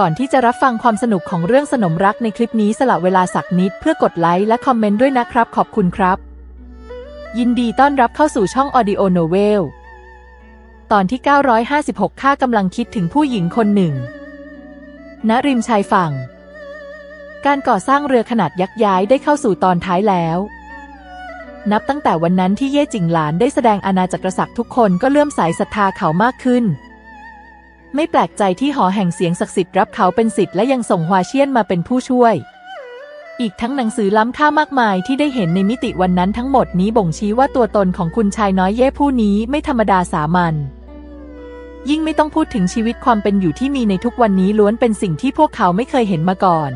ก่อนที่จะรับฟังความสนุกของเรื่องสนมรักในคลิปนี้สละเวลาสักนิดเพื่อกดไลค์และคอมเมนต์ด้วยนะครับ ขอบคุณครับ ยินดีต้อนรับเข้าสู่ช่อง Audio Novel ตอนที่ 956 ข้ากำลังคิดถึงผู้หญิงคนหนึ่ง ณ ริมชายฝั่ง การก่อสร้างเรือขนาดยักษ์ย้ายได้เข้าสู่ตอนท้ายแล้ว นับตั้งแต่วันนั้นที่เย่จิงหลานได้แสดงอาณาจักรศักดิ์ทุกคนก็เลื่อมใสศรัทธาเขามากขึ้น ไม่แปลกใจที่หอแห่งเสียงศักดิ์สิทธิ์รับเขาเป็นสิทธิ์และยังส่งฮวาเชียนมาเป็นผู้ช่วย อีกทั้งหนังสือล้ำค่ามากมายที่ได้เห็นในมิติวันนั้นทั้งหมดนี้บ่งชี้ว่าตัวตนของคุณชายน้อยเย่ผู้นี้ไม่ธรรมดาสามัญยิ่งไม่ต้องพูดถึงชีวิตความเป็นอยู่ที่มีในทุกวันนี้ล้วนเป็นสิ่งที่พวกเขาไม่เคยเห็นมาก่อน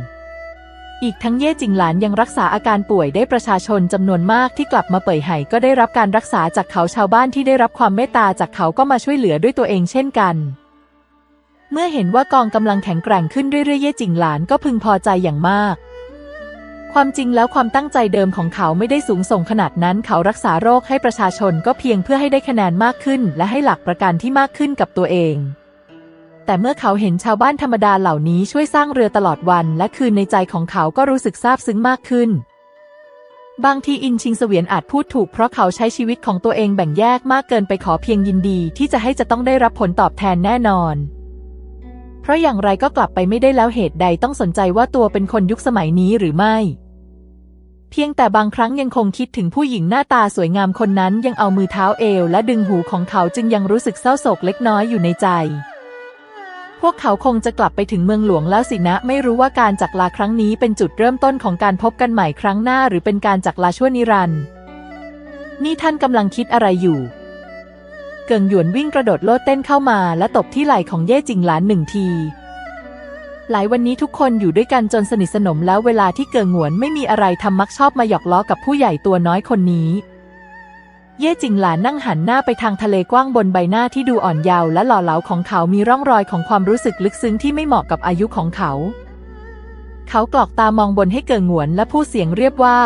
อีกทั้งเย่จิงหลานยังรักษาอาการป่วยได้ประชาชนจำนวนมากที่กลับมาเป่ยไห่ก็ได้รับการรักษาจากเขาชาวบ้านที่ได้รับความเมตตาจากเขาก็มาช่วยเหลือด้วยตัวเองเช่นกัน เมื่อเห็นว่ากองกำลังแข็งแกร่งขึ้นเรื่อยๆ เย่จิงหลานก็พึงพอใจอย่างมาก ความจริงแล้วความตั้งใจเดิมของเขาไม่ได้สูงส่งขนาดนั้น เขารักษาโรคให้ประชาชนก็เพียงเพื่อให้ได้คะแนนมากขึ้น และให้หลักประกันที่มากขึ้นกับตัวเอง แต่เมื่อเขาเห็นชาวบ้านธรรมดาเหล่านี้ช่วยสร้างเรือตลอดวัน และคืนในใจของเขาก็รู้สึกซาบซึ้งมากขึ้นบางทีอินชิงเสวียนอาจพูดถูกเพราะเขาใช้ชีวิตของตัวเองแบ่งแยกมากเกินไปขอเพียงยินดีที่จะให้จะต้องได้รับผลตอบแทนแน่นอน ราะอย่างไรก็กลับไปไม่ได้แล้วเหตุใดต้องสนใจว่าตัวเป็นคนยุคสมัยนี้หรือไม่ เพียงแต่บางครั้งยังคงคิดถึงผู้หญิงหน้าตาสวยงามคนนั้นยังเอามือเท้าเอว และดึงหูของเขาจึงยังรู้สึกเศร้าโศกเล็กน้อยอยู่ในใจ พวกเขาคงจะกลับไปถึงเมืองหลวงแล้วสินะ ไม่รู้ว่าการจากลาครั้งนี้เป็นจุดเริ่มต้นของการพบกันใหม่ครั้งหน้า หรือเป็นการจากลาชั่วนิรันดร์นี่ท่านกำลังคิดอะไรอยู่ เกิงหยวนวิ่งกระโดดโลดเต้นเข้ามาและตบที่ไหล่ของเย่จิงหลานหนึ่งที หลายวันนี้ทุกคนอยู่ด้วยกันจนสนิทสนมแล้วเวลาที่เกิงหวนไม่มีอะไรทำมักชอบมาหยอกล้อกับผู้ใหญ่ตัวน้อยคนนี้ เย่จิงหลานนั่งหันหน้าไปทางทะเลกว้างบนใบหน้าที่ดูอ่อนเยาว์และหล่อเหลาของเขามีร่องรอยของความรู้สึกลึกซึ้งที่ไม่เหมาะกับอายุของเขา เขากรอกตามองบนให้เกิงหวนและพูดเสียงเรียบว่า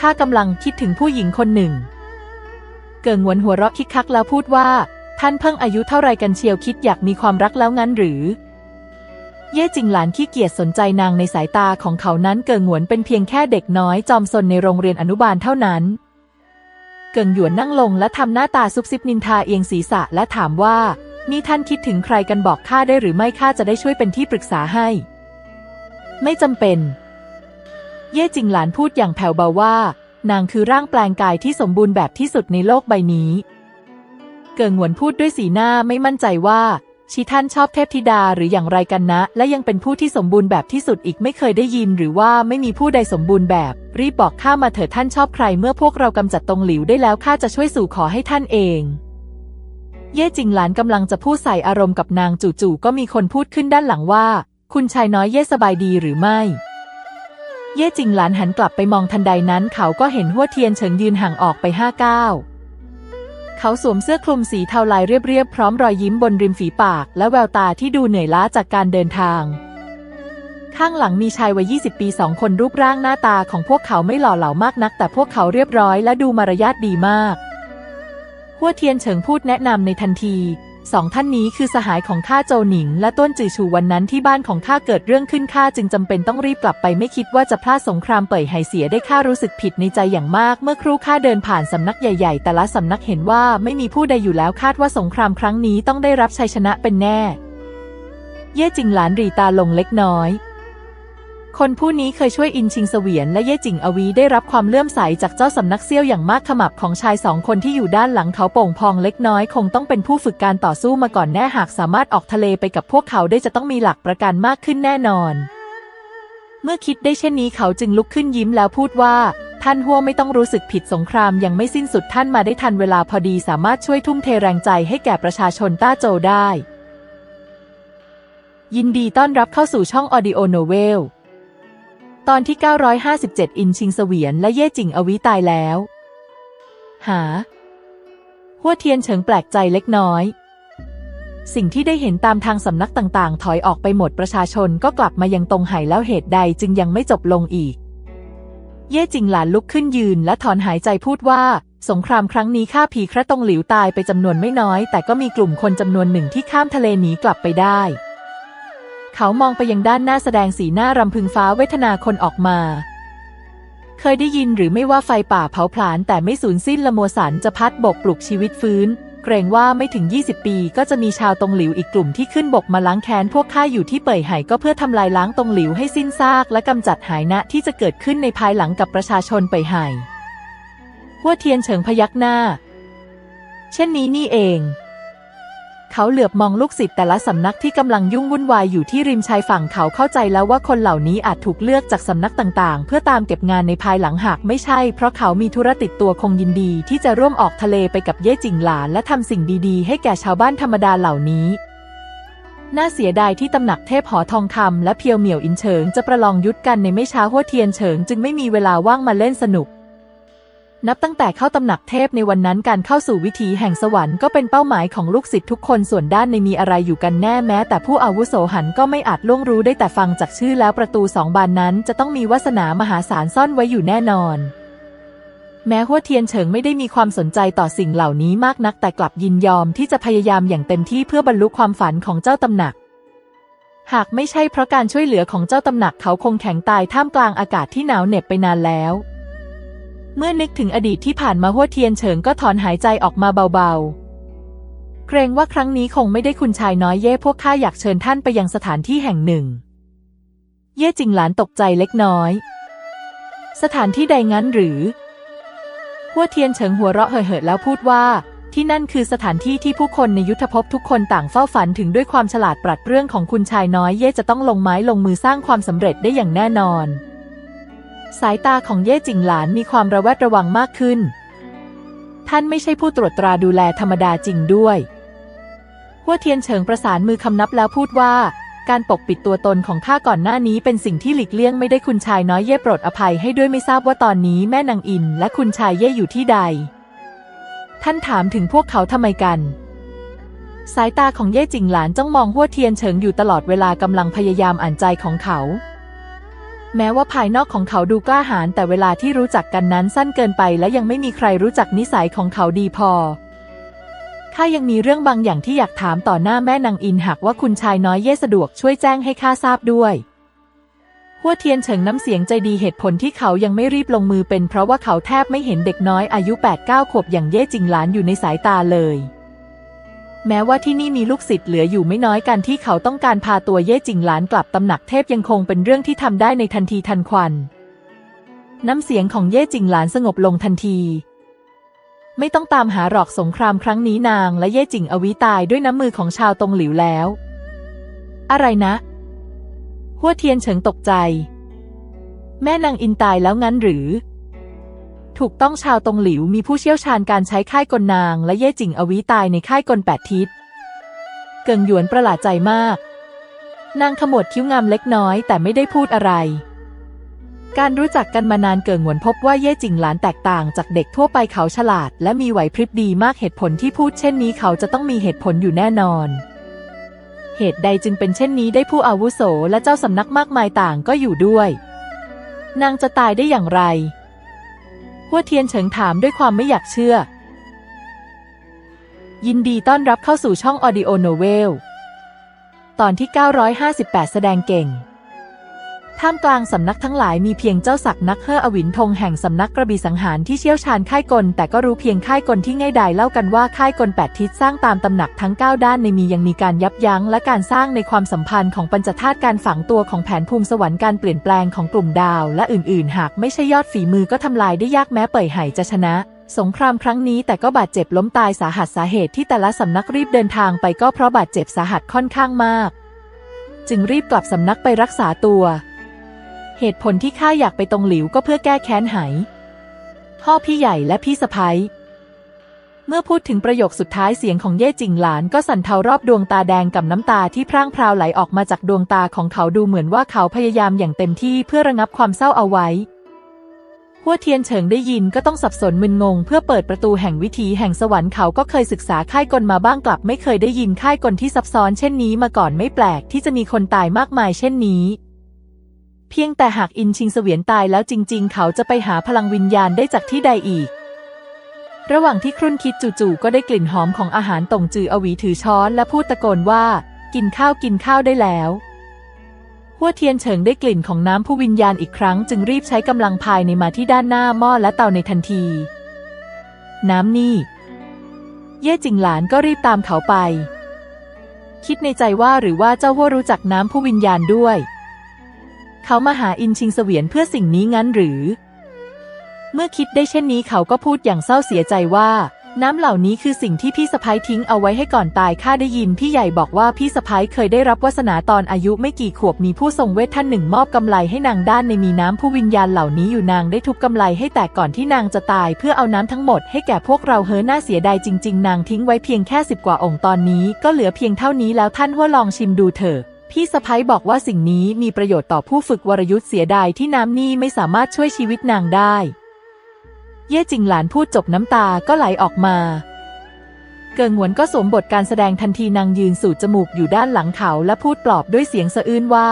ข้ากำลังคิดถึงผู้หญิงคนหนึ่งเกิงหวนหัวเราะคิกคักแล้วพูดว่า ท่านเพิ่งอายุเท่าไรกันเชียวคิดอยากมีความรักแล้วงั้นหรือ เย่จิงหลานขี้เกียจสนใจนางในสายตาของเขานั้นเกิงหวนเป็นเพียงแค่เด็กน้อยจอมซนในโรงเรียนอนุบาลเท่านั้น เกิงหยวนนั่งลงและทำหน้าตาซุบซิบนินทาเอียงศีรษะและถามว่า นี่ท่านคิดถึงใครกันบอกข้าได้หรือไม่ข้าจะได้ช่วยเป็นที่ปรึกษาให้ ไม่จำเป็น เย่จิงหลานพูดอย่างแผ่วเบาว่า นางคือร่างแปลงกายที่สมบูรณ์แบบที่สุดในโลกใบนี้ เกิงหวนพูดด้วยสีหน้าไม่มั่นใจว่าชีท่านชอบเทพธิดาหรืออย่างไรกันนะ และยังเป็นผู้ที่สมบูรณ์แบบที่สุดอีกไม่เคยได้ยิน หรือว่าไม่มีผู้ใดสมบูรณ์แบบ รีบบอกข้ามาเถิดท่านชอบใคร เมื่อพวกเรากำจัดตรงหลิวได้แล้วข้าจะช่วยสู่ขอให้ท่านเอง เย่จิงหลานกำลังจะพูดใส่อารมณ์กับนางจู่ๆก็มีคนพูดขึ้นด้านหลังว่า คุณชายน้อยเย่สบายดีหรือไม่ เย่จิงหลานหันกลับไปมองทันใดนั้น เขาก็เห็นหัวเทียนเฉิงยืนห่างออกไปห้าก้าว เขาสวมเสื้อคลุมสีเทาลายเรียบๆ พร้อมรอยยิ้มบนริมฝีปาก และแววตาที่ดูเหนื่อยล้าจากการเดินทาง ข้างหลังมีชายวัย 20 ปีสองคนรูปร่างหน้าตาของพวกเขาไม่หล่อเหลามากนัก แต่พวกเขาเรียบร้อยและดูมารยาทดีมากหัวเทียนเฉิงพูดแนะนำในทันที สองท่านนี้คือสหายของข้าโจหนิง และต้นจือชูวันนั้นที่บ้านของข้าเกิดเรื่องขึ้นข้าจึงจำเป็นต้องรีบกลับไปไม่คิดว่าจะพลาดสงครามเป่ยไห่เสียได้ข้ารู้สึกผิดในใจอย่างมาก เมื่อครู่ข้าเดินผ่านสำนักใหญ่ๆ แต่ละสำนักเห็นว่าไม่มีผู้ใดอยู่แล้วคาดว่าสงครามครั้งนี้ต้องได้รับชัยชนะเป็นแน่ เย่จิงหลานรีตาลงเล็กน้อย คนผู้นี้เคยช่วยอินชิงเสวียนและเย่จิงอวีได้รับความเลื่อมใสจากเจ้าสำนักเซี่ยวอย่างมากขมับของชายสองคนที่อยู่ด้านหลังเขาโป่งพองเล็กน้อยคงต้องเป็นผู้ฝึกการต่อสู้มาก่อนแน่หากสามารถออกทะเลไปกับพวกเขาได้จะต้องมีหลักประกันมากขึ้นแน่นอน เมื่อคิดได้เช่นนี้เขาจึงลุกขึ้นยิ้มแล้วพูดว่า ท่านหัวไม่ต้องรู้สึกผิดสงครามยังไม่สิ้นสุดท่านมาได้ทันเวลาพอดีสามารถช่วยทุ่มเทแรงใจให้แก่ประชาชนต้าโจได้ ยินดีต้อนรับเข้าสู่ช่อง Audio Novel ตอนที่ 957 อินชิงเสวียนและเย่จิงอวิตายแล้ว หา หัวเทียนเฉิงแปลกใจเล็กน้อย สิ่งที่ได้เห็นตามทางสำนักต่างๆ ถอยออกไปหมดประชาชนก็กลับมายังตรงไห่แล้วเหตุใดจึงยังไม่จบลงอีก เย่จิงหลานลุกขึ้นยืนและถอนหายใจพูดว่า สงครามครั้งนี้ข้าผีคระตงหลิวตายไปจำนวนไม่น้อย แต่ก็มีกลุ่มคนจำนวนหนึ่งที่ข้ามทะเลหนีกลับไปได้ เขามองไปยังด้านหน้าแสดงสีหน้ารำพึงฟ้าเวทนาคนออกมา เคยได้ยินหรือไม่ว่าไฟป่าเผาผลาญแต่ไม่สูญสิ้นละโมสันจะพัดบกปลุกชีวิตฟื้น เกรงว่าไม่ถึง 20 ปีก็จะมีชาวตงหลิวอีกกลุ่มที่ขึ้นบกมาล้างแค้นพวกข้าอยู่ที่เป่ยไห่ก็เพื่อทำลายล้างตงหลิวให้สิ้นซากและกำจัดหายนะที่จะเกิดขึ้นในภายหลังกับประชาชนเป่ยไห่หัวเทียนเฉิงพยักหน้า เช่นนี้นี่เอง เขาเหลือบมองลูกศิษย์แต่ละสำนักที่กำลังยุ่งวุ่นวายอยู่ที่ริมชายฝั่งเขาเข้าใจแล้วว่าคนเหล่านี้อาจถูกเลือกจากสำนักต่างๆ เพื่อตามเก็บงานในภายหลังหากไม่ใช่ เพราะเขามีธุระติดตัวคงยินดี ที่จะร่วมออกทะเลไปกับเย่จิงหลานและทำสิ่งดีๆ ให้แก่ชาวบ้านธรรมดาเหล่านี้น่าเสียดายที่ตำหนักเทพหอทองคำและเพียวเหมี่ยวอินเฉิงจะประลองยุทธกันในไม่ช้าหัวเทียนเฉิงจึงไม่มีเวลาว่างมาเล่นสนุก นับตั้งแต่เข้าตำหนักเทพในวันนั้นการเข้าสู่วิถีแห่งสวรรค์ก็เป็นเป้าหมายของลูกศิษย์ทุกคนส่วนด้านในมีอะไรอยู่กันแน่แม้ แต่ผู้อาวุโสหันก็ไม่อาจล่วงรู้ได้แต่ฟังจากชื่อแล้วประตูสองบานนั้น จะต้องมีวาสนามหาศาลซ่อนไว้อยู่แน่นอน แม้หัวเทียนเฉิงไม่ได้มีความสนใจต่อสิ่งเหล่านี้มากนัก แต่กลับยินยอมที่จะพยายามอย่างเต็มที่เพื่อบรรลุความฝันของเจ้าตำหนักหากไม่ใช่เพราะการช่วยเหลือของเจ้าตำหนักเขาคงแข็งตายท่ามกลางอากาศที่หนาวเหน็บไปนานแล้ว เมื่อนึกถึงอดีตที่ผ่านมาหัวเทียนเฉิงก็ถอนหายใจออกมาเบาๆ เกรงว่าครั้งนี้คงไม่ได้คุณชายน้อยเย่พวกข้าอยากเชิญท่านไปยังสถานที่แห่งหนึ่ง เย่จิงหลานตกใจเล็กน้อย สถานที่ใดงั้นหรือหัวเทียนเฉิงหัวเราะเห่อๆแล้วพูดว่า ที่นั่นคือสถานที่ที่ผู้คนในยุทธภพทุกคนต่างเฝ้าฝันถึงด้วยความฉลาดปรัดเรื่องของคุณชายน้อยเย่จะต้องลงไม้ลงมือสร้างความสำเร็จได้อย่างแน่นอน สายตาของเย่จิงหลานมีความระแวดระวังมากขึ้น ท่านไม่ใช่ผู้ตรวจตราดูแลธรรมดาจริงด้วยหัวเทียนเฉิงประสานมือคำนับแล้วพูดว่า การปกปิดตัวตนของข้าก่อนหน้านี้เป็นสิ่งที่หลีกเลี่ยงไม่ได้คุณชายน้อยเย่โปรดอภัยให้ด้วยไม่ทราบว่าตอนนี้แม่นางอิน และคุณชายเย่อยู่ที่ใด ท่านถามถึงพวกเขาทำไมกัน สายตาของเย่จิงหลานจ้องมองหัวเทียนเฉิงอยู่ตลอดเวลากำลังพยายามอ่านใจของเขา แม้ว่าภายนอกของเขาดูกล้าหาญแต่เวลาที่รู้จักกันนั้นสั้นเกินไปและยังไม่มีใครรู้จักนิสัยของเขาดีพอ ข้ายังมีเรื่องบางอย่างที่อยากถามต่อหน้าแม่นางอินหากว่าคุณชายน้อยเย่สะดวกช่วยแจ้งให้ข้าทราบด้วยหัวเทียนเฉิงน้ำเสียงใจดีเหตุผลที่เขายังไม่รีบลงมือเป็นเพราะว่าเขาแทบไม่เห็นเด็กน้อยอายุ8-9ขวบอย่างเย่จิงหลานอยู่ในสายตาเลย แม้ว่าที่นี่มีลูกศิษย์เหลืออยู่ไม่น้อยกันที่เขาต้องการพาตัวเย่จิงหลานกลับตำหนักเทพยังคงเป็นเรื่องที่ทำได้ในทันทีทันควัน น้ำเสียงของเย่จิงหลานสงบลงทันที ไม่ต้องตามหาหรอกสงครามครั้งนี้นางและเย่จิงอวิตายด้วยน้ำมือของชาวตงหลิวแล้ว อะไรนะ หัวเทียนเฉิงตกใจ แม่นางอินตายแล้วงั้นหรือ ถูกต้องชาวตงหลิวมีผู้เชี่ยวชาญการใช้ค่ายกลนาง และเย่จิงอวิตายในค่ายกลแปดทิศ เกิงหยวนประหลาดใจมาก นางขมวดคิ้วงามเล็กน้อยแต่ไม่ได้พูดอะไร การรู้จักกันมานานเกิงหวนพบว่าเย่จิงหลานแตกต่างจากเด็กทั่วไปเขาฉลาด และมีไหวพริบดีมากเหตุผลที่พูดเช่นนี้เขาจะต้องมีเหตุผลอยู่แน่นอน เหตุใดจึงเป็นเช่นนี้ได้ผู้อาวุโสและเจ้าสำนักมากมายต่างก็อยู่ด้วย นางจะตายได้อย่างไร หัวเทียนเฉิงถามด้วยความไม่อยากเชื่อ ยินดีต้อนรับเข้าสู่ช่องออดิโอโนเวล ตอนที่ 958 แสดงเก่ง ท่ามกลางสำนักทั้งหลายมีเพียงเจ้าศักดิ์นักเฮออวินทงแห่งสำนักกระบี่สังหารที่เชี่ยวชาญค่ายกล แต่ก็รู้เพียงค่ายกลที่ง่ายดายเล่ากันว่าค่ายกลแปดทิศสร้างตามตำหนักทั้ง 9 ด้านในมียังมีการยับยั้งและการสร้างในความสัมพันธ์ของปัญจธาตุการฝังตัวของแผนภูมิสวรรค์การเปลี่ยนแปลงของกลุ่มดาว และอื่นๆ หากไม่ใช่ยอดฝีมือก็ทำลายได้ยากแม้เป่ยไห่จะชนะสงครามครั้งนี้แต่ก็บาดเจ็บล้มตายสาหัสสาเหตุที่แต่ละสำนักรีบเดินทางไปก็เพราะบาดเจ็บสาหัสค่อนข้างมาก จึงรีบกลับสำนักไปรักษาตัว เหตุผลที่ข้าอยากไปตรงหลิวก็เพื่อแก้แค้นไหพ่อพี่ใหญ่และพี่สะพ้ยเมื่อพูดถึงประโยคสุดท้ายเสียงของเย่จิงหลานก็สั่นเทารอบดวงตาแดงกับน้ำตาที่พร่างพราวไหลออกมาจากดวงตาของเขาดูเหมือนว่าเขาพยายามอย่างเต็มที่เพื่อระงับความเศร้าเอาไว้หัวเทียนเฉิงได้ยินก็ต้องสับสนมึนงง เพื่อเปิดประตูแห่งวิถีแห่งสวรรค์เขาก็เคยศึกษาค่ายกลมาบ้างกลับ ไม่เคยได้ยินค่ายกลที่ซับซ้อนเช่นนี้มาก่อนไม่แปลกที่จะมีคนตายมากมายเช่นนี้ เพียงแต่หากอินชิงเสวียนตายแล้วจริง ๆ เขาจะไปหาพลังวิญญาณได้จากที่ใดอีก ระหว่างที่ครุ่นคิดจู่ๆก็ได้กลิ่นหอมของอาหารต่งจืออวีถือช้อนและพูดตะโกนว่า กินข้าวกินข้าวได้แล้วหัวเทียนเฉิงได้กลิ่นของน้ำผู้วิญญาณอีกครั้ง จึงรีบใช้กำลังภายในมาที่ด้านหน้าหม้อและเตาในทันที น้ำนี่ เย่จิงหลานก็รีบตามเขาไป คิดในใจว่าหรือว่าเจ้าหัวรู้จักน้ำผู้วิญญาณด้วย เขามาหาอินชิงเสวียนเพื่อสิ่งนี้งั้นหรือ เมื่อคิดได้เช่นนี้เขาก็พูดอย่างเศร้าเสียใจว่า น้ำเหล่านี้คือสิ่งที่พี่สะพ้ายทิ้งเอาไว้ให้ก่อนตายข้าได้ยินพี่ใหญ่บอกว่าพี่สะพ้ายเคยได้รับวาสนาตอนอายุไม่กี่ขวบมีผู้ทรงเวทท่านหนึ่งมอบกำไลให้นางด้านในมีน้ำผู้วิญญาณเหล่านี้อยู่นางได้ทุบกำไลให้แตกก่อนที่นางจะตาย เพื่อเอาน้ำทั้งหมดให้แก่พวกเราเฮ้อหน้าเสียดายจริง ๆ นางทิ้งไว้เพียงแค่สิบกว่าองค์ตอนนี้ก็เหลือเพียงเท่านี้แล้วท่านหัวลองชิมดูเถอะ พี่สะพ้ยบอกว่าสิ่งนี้มีประโยชน์ต่อผู้ฝึกวรยุทธ์เสียดายที่น้ำนี่ไม่สามารถช่วยชีวิตนางได้ เย่จิงหลานพูดจบน้ำตาก็ไหลออกมา เกิงหวนก็สวมบทการแสดงทันทีนางยืนสูดจมูกอยู่ด้านหลังเขาและพูดปลอบด้วยเสียงสะอื้นว่า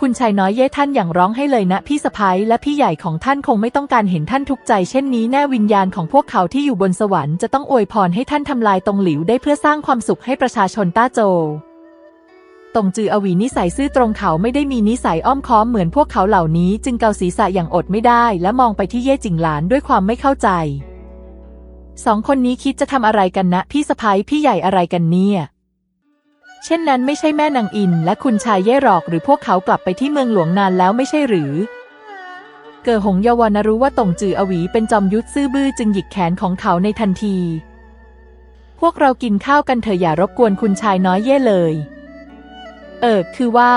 คุณชายน้อยเย่ท่านอย่างร้องให้เลยนะพี่สะพ้ยและพี่ใหญ่ของท่านคงไม่ต้องการเห็นท่านทุกข์ใจเช่นนี้แน่วิญญาณของพวกเขาที่อยู่บนสวรรค์จะต้องอวยพรให้ท่านทำลายตรงหลิวได้เพื่อสร้างความสุขให้ประชาชนต้าโจ ตงจืออวีนิสัยซื่อตรงเขาไม่ได้มีนิสัยอ้อมค้อมเหมือนพวกเขาเหล่านี้ จึงเกาศีรษะอย่างอดไม่ได้ และมองไปที่เย่จิงหลานด้วยความไม่เข้าใจ สองคนนี้คิดจะทำอะไรกันนะ พี่สะพ้ยพี่ใหญ่อะไรกันเนี่ย เช่นนั้นไม่ใช่แม่นางอิน และคุณชายเย่หรอกหรือพวกเขากลับไปที่เมืองหลวงนานแล้วไม่ใช่หรือ เกิดหงเยาวานรู้ว่าตงจืออวีเป็นจอมยุทธซื่อบื้อจึงหยิกแขนของเขาในทันที พวกเรากินข้าวกันเถอะอย่ารบกวนคุณชายน้อยเย่เลย เออ คือว่า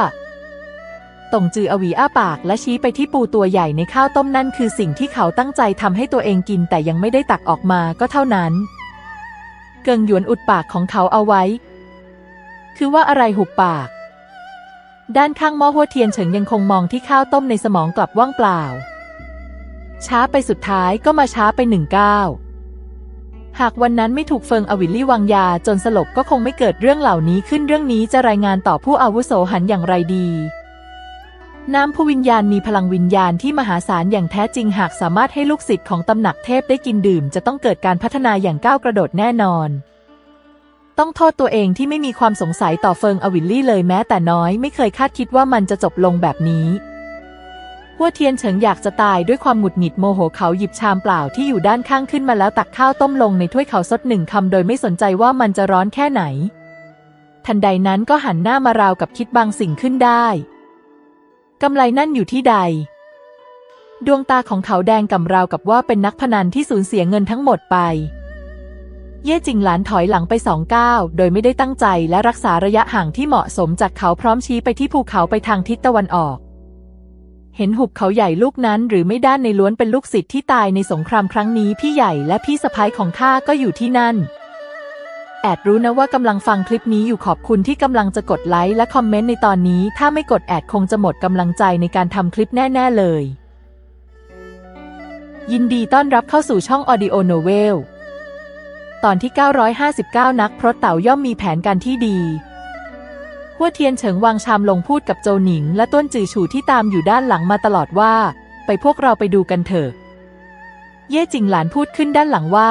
ตงจืออวีอ้าปากและชี้ไปที่ปูตัวใหญ่ในข้าวต้มนั่นคือสิ่งที่เขาตั้งใจทำให้ตัวเองกินแต่ยังไม่ได้ตักออกมาก็เท่านั้น เกิงหยวนอุดปากของเขาเอาไว้ คือว่าอะไรหุบปาก ด้านข้างหม้อหัวเทียนเฉิงยังคงมองที่ข้าวต้มในสมองกลับว่างเปล่า ช้าไปสุดท้ายก็มาช้าไปหนึ่งก้าว หากวันนั้นไม่ถูกเฟิงอวิลลี่วางยาจนสลบก็คงไม่เกิดเรื่องเหล่านี้ขึ้นเรื่องนี้จะรายงานต่อผู้อาวุโสหันอย่างไรดี น้ำผู้วิญญาณมีพลังวิญญาณที่มหาศาลอย่างแท้จริงหากสามารถให้ลูกศิษย์ของตำหนักเทพได้กินดื่ม จะต้องเกิดการพัฒนาอย่างก้าวกระโดดแน่นอน ต้องโทษตัวเองที่ไม่มีความสงสัยต่อเฟิงอวิลลี่เลยแม้แต่น้อยไม่เคยคาดคิดว่ามันจะจบลงแบบนี้ หัวเทียนเฉิงอยากจะตายด้วยความหงุดหงิดโมโหเขาหยิบชามเปล่าที่อยู่ด้านข้างขึ้นมาแล้วตักข้าวต้มลงในถ้วยเขาซดหนึ่งคำโดยไม่สนใจว่ามันจะร้อนแค่ไหน ทันใดนั้นก็หันหน้ามาราวกับคิดบางสิ่งขึ้นได้กำไรนั่นอยู่ที่ใด ดวงตาของเขาแดงกำราวกับว่าเป็นนักพนันที่สูญเสียเงินทั้งหมดไป เย่จิงหลานถอยหลังไปสองก้าวโดยไม่ได้ตั้งใจและรักษาระยะห่างที่เหมาะสมจากเขาพร้อมชี้ไปที่ภูเขาไปทางทิศตะวันออก เห็นหุบเขาใหญ่ลูกนั้นหรือไม่ด้านในล้วนเป็นลูกศิษย์ที่ตายในสงครามครั้งนี้พี่ใหญ่และพี่สะพ้ายของข้าก็อยู่ที่นั่น แอดรู้นะว่ากำลังฟังคลิปนี้อยู่ขอบคุณที่กำลังจะกดไลค์และคอมเมนต์ในตอนนี้ ถ้าไม่กดแอดคงจะหมดกำลังใจในการทำคลิปแน่ ๆ เลย ยินดีต้อนรับเข้าสู่ช่อง Audio Novel ตอนที่ 959 นักพรตเต่าย่อมมีแผนการที่ดี หัวเทียนเฉิงวางชามลงพูดกับโจหนิง และต้นจือฉูที่ตามอยู่ด้านหลังมาตลอดว่า ไปพวกเราไปดูกันเถอะ เย่จิงหลานพูดขึ้นด้านหลังว่า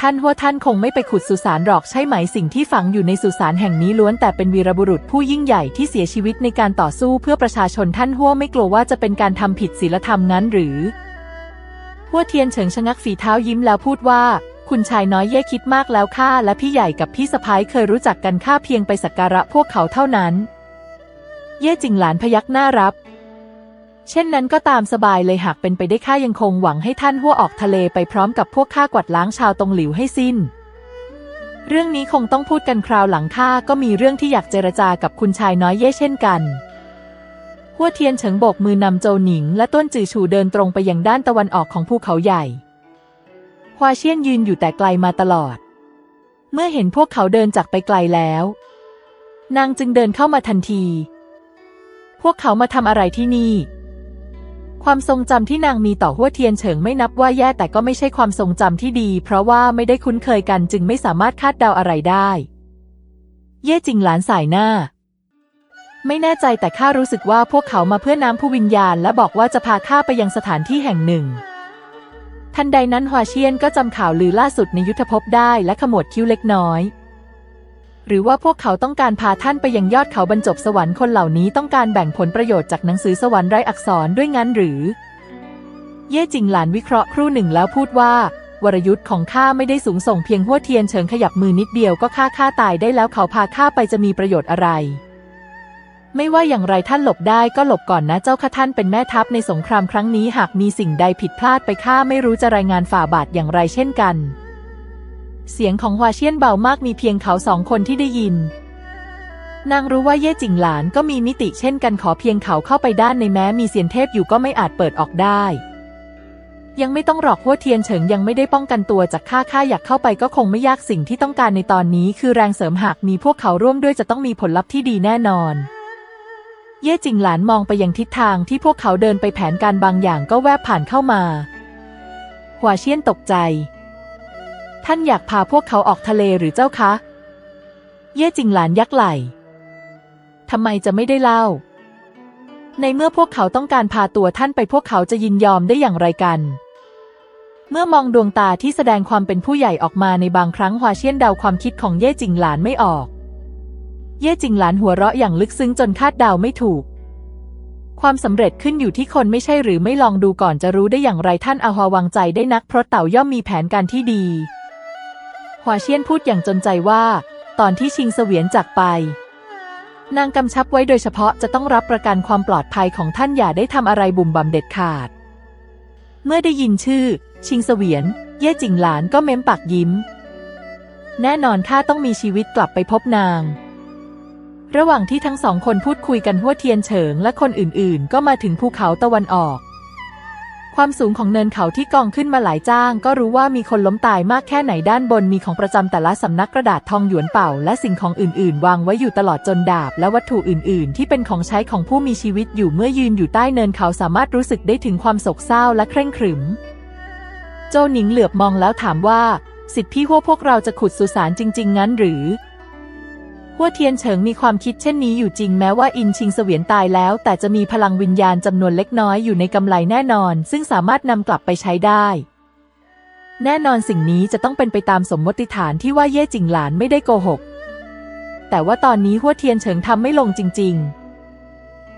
ท่านหัวท่านคงไม่ไปขุดสุสานหรอกใช่ไหมสิ่งที่ฝังอยู่ในสุสานแห่งนี้ล้วนแต่เป็นวีรบุรุษผู้ยิ่งใหญ่ที่เสียชีวิตในการต่อสู้เพื่อประชาชนท่านหัวไม่กลัวว่าจะเป็นการทำผิดศีลธรรมงั้นหรือหัวเทียนเฉิงชะงักฝีเท้ายิ้มแล้วพูดว่า คุณชายน้อยเย่คิดมากแล้วข้าและพี่ใหญ่กับพี่สะพ้ายเคยรู้จักกันข้าเพียงไปสักการะพวกเขาเท่านั้น เย่จิงหลานพยักหน้ารับ เช่นนั้นก็ตามสบายเลยหากเป็นไปได้ข้ายังคงหวังให้ท่านหัวออกทะเลไปพร้อมกับพวกข้ากวาดล้างชาวตรงหลิวให้สิ้น เรื่องนี้คงต้องพูดกันคราวหลังข้าก็มีเรื่องที่อยากเจรจากับคุณชายน้อยเย่เช่นกันหัวเทียนเฉิงโบกมือนำโจหนิง และต้นจือฉูเดินตรงไปยังด้านตะวันออกของภูเขาใหญ่ ฮวาเชียนยืนอยู่แต่ไกลมาตลอด เมื่อเห็นพวกเขาเดินจากไปไกลแล้ว นางจึงเดินเข้ามาทันที พวกเขามาทำอะไรที่นี่ ความทรงจำที่นางมีต่อหัวเทียนเฉิงไม่นับว่าแย่แต่ก็ไม่ใช่ความทรงจำที่ดี เพราะว่าไม่ได้คุ้นเคยกันจึงไม่สามารถคาดเดาอะไรได้ เย่จิงหลานสายหน้าไม่แน่ใจแต่ข้ารู้สึกว่าพวกเขามาเพื่อน้ำผู้วิญญาณ และบอกว่าจะพาข้าไปยังสถานที่แห่งหนึ่ง ทันใดนั้นฮวาเชียนก็จำข่าวลือล่าสุดในยุทธภพได้และขมวดคิ้วเล็กน้อย หรือว่าพวกเขาต้องการพาท่านไปยังยอดเขาบรรจบสวรรค์คนเหล่านี้ต้องการแบ่งผลประโยชน์จากหนังสือสวรรค์ไร้อักษรด้วยงั้นหรือ เย่จิงหลานวิเคราะห์ครู่หนึ่งแล้วพูดว่า วรยุทธ์ของข้าไม่ได้สูงส่งเพียงหัวเทียนเฉิงขยับมือนิดเดียวก็ฆ่าข้าตายได้แล้วเขาพาข้าไปจะมีประโยชน์อะไร ไม่ว่าอย่างไรท่านหลบได้ก็หลบก่อนนะเจ้าค่ะท่านเป็นแม่ทัพในสงครามครั้งนี้หากมีสิ่งใดผิดพลาดไปข้าไม่รู้จะรายงานฝ่าบาทอย่างไรเช่นกัน เสียงของฮวาเชียนเบามากมีเพียงเขาสองคนที่ได้ยิน นางรู้ว่าเย่จิงหลานก็มีมิติเช่นกันขอเพียงเขาเข้าไปด้านในแม้มีเสียนเทพอยู่ก็ไม่อาจเปิดออกได้ ยังไม่ต้องหรอกหัวเทียนเฉิงยังไม่ได้ป้องกันตัวจากข้าข้าอยากเข้าไปก็คงไม่ยากสิ่งที่ต้องการในตอนนี้ คือแรงเสริมหากมีพวกเขาร่วมด้วยจะต้องมีผลลัพธ์ที่ดีแน่นอน เย่จิงหลานมองไปยังทิศทางที่พวกเขาเดินไปแผนการบางอย่างก็แวบผ่านเข้ามาหัวเชียนตกใจ ท่านอยากพาพวกเขาออกทะเลหรือเจ้าคะ เย่จิงหลานยักไหล่ทำไมจะไม่ได้เล่า ในเมื่อพวกเขาต้องการพาตัวท่านไปพวกเขาจะยินยอมได้อย่างไรกัน เมื่อมองดวงตาที่แสดงความเป็นผู้ใหญ่ออกมาในบางครั้งฮวเชียนเดาความคิดของเย่จิงหลานไม่ออก เย่จิงหลานหัวเราะอย่างลึกซึ้งจนคาดเดาไม่ถูก ความสำเร็จขึ้นอยู่ที่คนไม่ใช่หรือไม่ลองดูก่อนจะรู้ได้อย่างไรท่านอาฮวาวางใจได้นักเพราะเต่าย่อมมีแผนการที่ดีฮวาเชียนพูดอย่างจนใจว่า ตอนที่ชิงเสวียนจากไป นางกำชับไว้โดยเฉพาะจะต้องรับประกันความปลอดภัยของท่านอย่าได้ทำอะไรบุ่มบ่ำเด็ดขาด เมื่อได้ยินชื่อ ชิงเสวียน เย่จิงหลานก็เม้มปากยิ้ม แน่นอนข้าต้องมีชีวิตกลับไปพบนาง ระหว่างที่ทั้งสองคนพูดคุยกันหัวเทียนเฉิงและคนอื่นๆ ก็มาถึงภูเขาตะวันออก ความสูงของเนินเขาที่กองขึ้นมาหลายจ้าง ก็รู้ว่ามีคนล้มตายมากแค่ไหนด้านบนมีของประจำแต่ละสำนักกระดาษทองหยวนเป่า และสิ่งของอื่นๆ วางไว้อยู่ตลอดจนดาบ และวัตถุอื่นๆ ที่เป็นของใช้ของผู้มีชีวิตอยู่เมื่อยืนอยู่ใต้เนินเขาสามารถรู้สึกได้ถึงความโศกเศร้าและเคร่งขรึม โจหนิงเหลือบมองแล้วถามว่า สิทธิพี่หัวพวกเราจะขุดสุสานจริง ๆ งั้นหรือ หัวเทียนเฉิงมีความคิดเช่นนี้อยู่จริงแม้ว่าอินชิงเสวียนตายแล้ว แต่จะมีพลังวิญญาณจำนวนเล็กน้อยอยู่ในกำไลแน่นอน ซึ่งสามารถนำกลับไปใช้ได้ แน่นอนสิ่งนี้จะต้องเป็นไปตามสมมติฐานที่ว่าเย่จิงหลานไม่ได้โกหก แต่ว่าตอนนี้หัวเทียนเฉิงทำไม่ลงจริง ๆ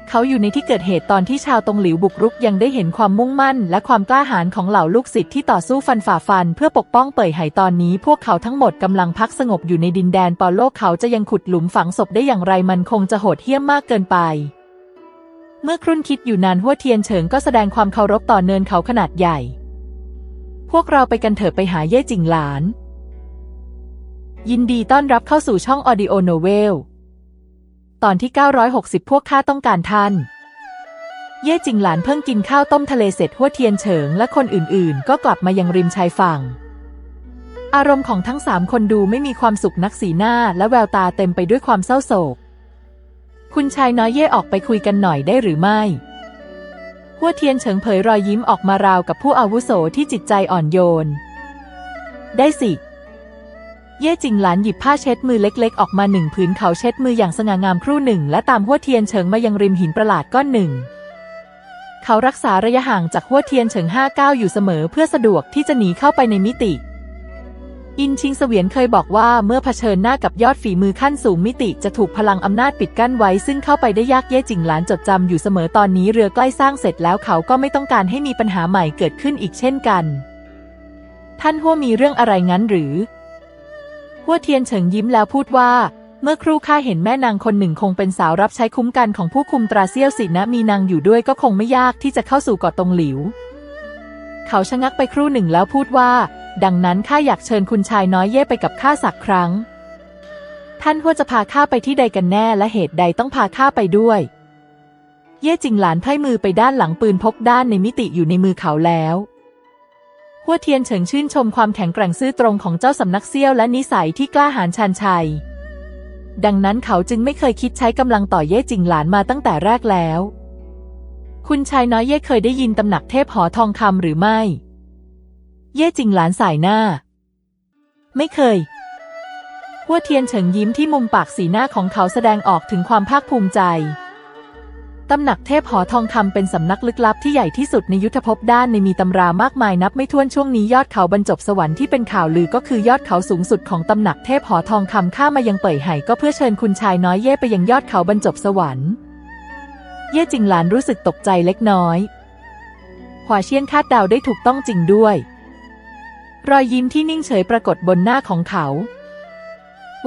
เขาอยู่ในที่เกิดเหตุตอนที่ชาวตงหลิวบุกรุกยังได้เห็นความมุ่งมั่น และความกล้าหาญของเหล่าลูกศิษย์ที่ต่อสู้ฟันฝ่าฟัน เพื่อปกป้องเป่ยไห่ตอนนี้ พวกเขาทั้งหมดกำลังพักสงบอยู่ในดินแดนปอโลกเขาจะยังขุดหลุมฝังศพได้อย่างไรมันคงจะโหดเหี้ยมมากเกินไปเมื่อครุ่นคิดอยู่นานหัวเทียนเฉิงก็แสดงความเคารพต่อเนินเขาขนาดใหญ่ พวกเราไปกันเถอะไปหาเย่จิงหลาน ยินดีต้อนรับเข้าสู่ช่องออดิโอโนเวล ตอนที่ 960 พวกข้าต้องการท่าน เย่จิงหลานเพิ่งกินข้าวต้มทะเลเสร็จหัวเทียนเฉิงและคนอื่นๆ ก็กลับมายังริมชายฝั่ง อารมณ์ของทั้งสามคนดูไม่มีความสุขนักสีหน้าและแววตาเต็มไปด้วยความเศร้าโศก คุณชายน้อยเย่ออกไปคุยกันหน่อยได้หรือไม่หัวเทียนเฉิงเผยรอยยิ้มออกมาราวกับผู้อาวุโสที่จิตใจอ่อนโยน ได้สิ เย่จิงหลานหยิบผ้าเช็ดมือเล็กๆ ออกมาหนึ่งผืนเขาเช็ดมืออย่างสง่างามครู่หนึ่ง และตามหัวเทียนเฉิงมายังริมหินประหลาดก้อนหนึ่ง เขารักษาระยะห่างจากหัวเทียนเฉิงห้าก้าวอยู่เสมอเพื่อสะดวกที่จะหนีเข้าไปในมิติ อินชิงเสวียนเคยบอกว่าเมื่อเผชิญหน้ากับยอดฝีมือขั้นสูงมิติจะถูกพลังอำนาจปิดกั้นไว้ ซึ่งเข้าไปได้ยากเย่จิงหลานจดจำอยู่เสมอตอนนี้เรือใกล้สร้างเสร็จแล้วเขาก็ไม่ต้องการให้มีปัญหาใหม่เกิดขึ้นอีกเช่นกัน ท่านหัวมีเรื่องอะไรงั้นหรือ หัวเทียนเฉิงยิ้มแล้วพูดว่า เมื่อครู่ข้าเห็นแม่นางคนหนึ่งคงเป็นสาวรับใช้คุ้มกันของผู้คุมตราเซี่ยวสินะมีนางอยู่ด้วยก็คงไม่ยากที่จะเข้าสู่เกาะตงหลิว เขาชะงักไปครู่หนึ่งแล้วพูดว่า ดังนั้นข้าอยากเชิญคุณชายน้อยเย่ไปกับข้าสักครั้ง ท่านหัวจะพาข้าไปที่ใดกันแน่และเหตุใดต้องพาข้าไปด้วย เย่จิงหลานไพร่มือไปด้านหลังปืนพกด้านในมิติอยู่ในมือเขาแล้ว หัวเทียนเฉิงชื่นชมความแข็งแกร่งซื่อตรงของเจ้าสำนักเซี่ยวและนิสัยที่กล้าหาญชันชัย ดังนั้นเขาจึงไม่เคยคิดใช้กำลังต่อเย่จิงหลานมาตั้งแต่แรกแล้ว คุณชายน้อยเย่เคยได้ยินตำหนักเทพหอทองคำหรือไม่ เย่จิงหลานสายหน้า ไม่เคยหัวเทียนเฉิงยิ้มที่มุมปากสีหน้าของเขาแสดงออกถึงความภาคภูมิใจ ตำหนักเทพหอทองคำเป็นสำนักลึกลับที่ใหญ่ที่สุดในยุทธภพด้านในมีตำรามากมายนับไม่ถ้วนช่วงนี้ยอดเขาบรรจบสวรรค์ที่เป็นข่าวลือก็คือยอดเขาสูงสุดของตำหนักเทพหอทองคำข้ามายังเป่ยไห่ก็เพื่อเชิญคุณชายน้อยเย่ไปยังยอดเขาบรรจบสวรรค์ เย่จิงหลานรู้สึกตกใจเล็กน้อยหวาเชียนคาดเดาได้ถูกต้องจริงด้วย รอยยิ้มที่นิ่งเฉยปรากฏบนหน้าของเขา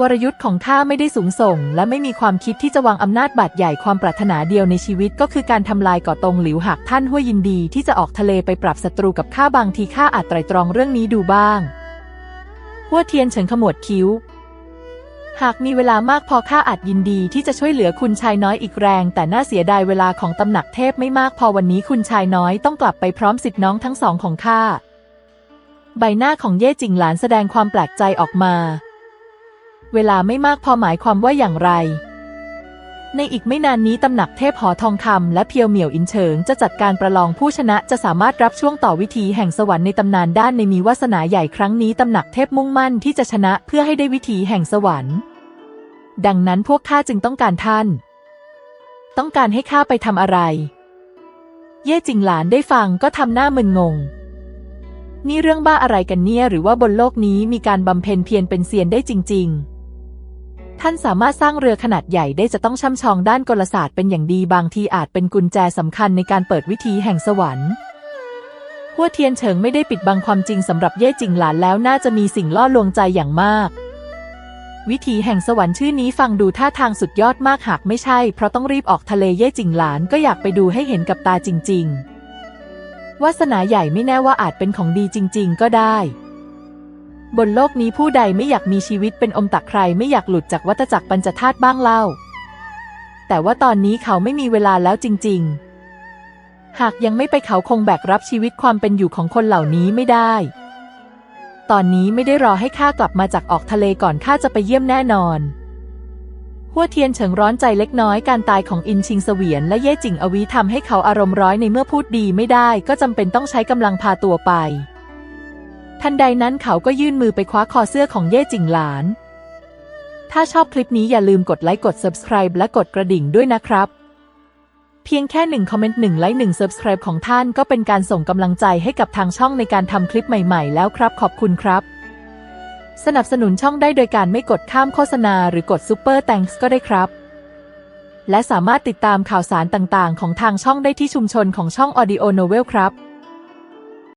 วรยุทธ์ของข้าไม่ได้สูงส่ง และไม่มีความคิดที่จะวางอำนาจบาดใหญ่ความปรารถนาเดียวในชีวิตก็คือการทำลายก่อตรงหลิวหากท่านห้วยยินดีที่จะออกทะเลไปปรับศัตรูกับข้าบางทีข้าอาจไตรตรองเรื่องนี้ดูบ้าง หัวเทียนเฉินขมวดคิ้ว หากมีเวลามากพอข้าอาจยินดีที่จะช่วยเหลือคุณชายน้อยอีกแรง แต่น่าเสียดายเวลาของตำหนักเทพไม่มากพอวันนี้คุณชายน้อยต้องกลับไปพร้อมสิทธิน้องทั้งสองของข้าใบหน้าของเย่จิงหลานแสดงความแปลกใจออกมา เวลาไม่มากพอหมายความว่าอย่างไร ในอีกไม่นานนี้ตำหนักเทพหอทองคำและเพียวเหมี่ยวอินเฉิงจะจัดการประลองผู้ชนะจะสามารถรับช่วงต่อวิธีแห่งสวรรค์ในตำนานด้านในมีวาสนาใหญ่ครั้งนี้ตำหนักเทพมุ่งมั่นที่จะชนะเพื่อให้ได้วิธีแห่งสวรรค์ ดังนั้นพวกข้าจึงต้องการท่าน ต้องการให้ข้าไปทำอะไร เย่จิงหลานได้ฟังก็ทำหน้ามึนงงนี่เรื่องบ้าอะไรกันเนี่ยหรือว่าบนโลกนี้มีการบำเพ็ญเพียรเป็นเซียนได้จริง ๆ ท่านสามารถสร้างเรือขนาดใหญ่ได้จะต้องช่ำชองด้านกลศาสตร์เป็นอย่างดีบางทีอาจเป็นกุญแจสำคัญในการเปิดวิธีแห่งสวรรค์หัวเทียนเฉิงไม่ได้ปิดบังความจริงสำหรับเย่จิงหลานแล้วน่าจะมีสิ่งล่อลวงใจอย่างมาก วิถีแห่งสวรรค์ชื่อนี้ฟังดูท่าทางสุดยอดมากหากไม่ใช่ เพราะต้องรีบออกทะเลเย่จิงหลานก็อยากไปดูให้เห็นกับตาจริง ๆวาสนาใหญ่ไม่แน่ว่าอาจเป็นของดีจริง ๆ ก็ได้ บนโลกนี้ผู้ใดไม่อยากมีชีวิตเป็นอมตะใครไม่อยากหลุดจากวัฏจักรปัญจธาตุบ้างเล่า แต่ว่าตอนนี้เขาไม่มีเวลาแล้วจริง ๆ หากยังไม่ไปเขาคงแบกรับชีวิตความเป็นอยู่ของคนเหล่านี้ไม่ได้ ตอนนี้ไม่ได้รอให้ข้ากลับมาจากออกทะเลก่อนข้าจะไปเยี่ยมแน่นอน หัวเทียนเฉิงร้อนใจเล็กน้อยการตายของอินชิงเสวียนและเย่จิงอวีทำให้เขาอารมณ์ร้อยในเมื่อพูดดีไม่ได้ ก็จำเป็นต้องใช้กำลังพาตัวไป ทันใดนั้นเขาก็ยื่นมือไปคว้าคอเสื้อของเย่จิงหลาน ถ้าชอบคลิปนี้อย่าลืมกดไลค์กด subscribe และกดกระดิ่งด้วยนะครับ เพียงแค่หนึ่งคอมเมนต์หนึ่งไลค์หนึ่ง subscribe ของท่านก็เป็นการส่งกำลังใจให้กับทางช่องในการทำคลิปใหม่ๆ แล้วครับ ขอบคุณครับ สนับสนุนช่องได้โดยการไม่กดข้ามโฆษณาหรือกดซูเปอร์แตงส์ก็ได้ครับ และสามารถติดตามข่าวสารต่างๆ ของทางช่องได้ที่ชุมชนของช่อง Audio Novel ครับ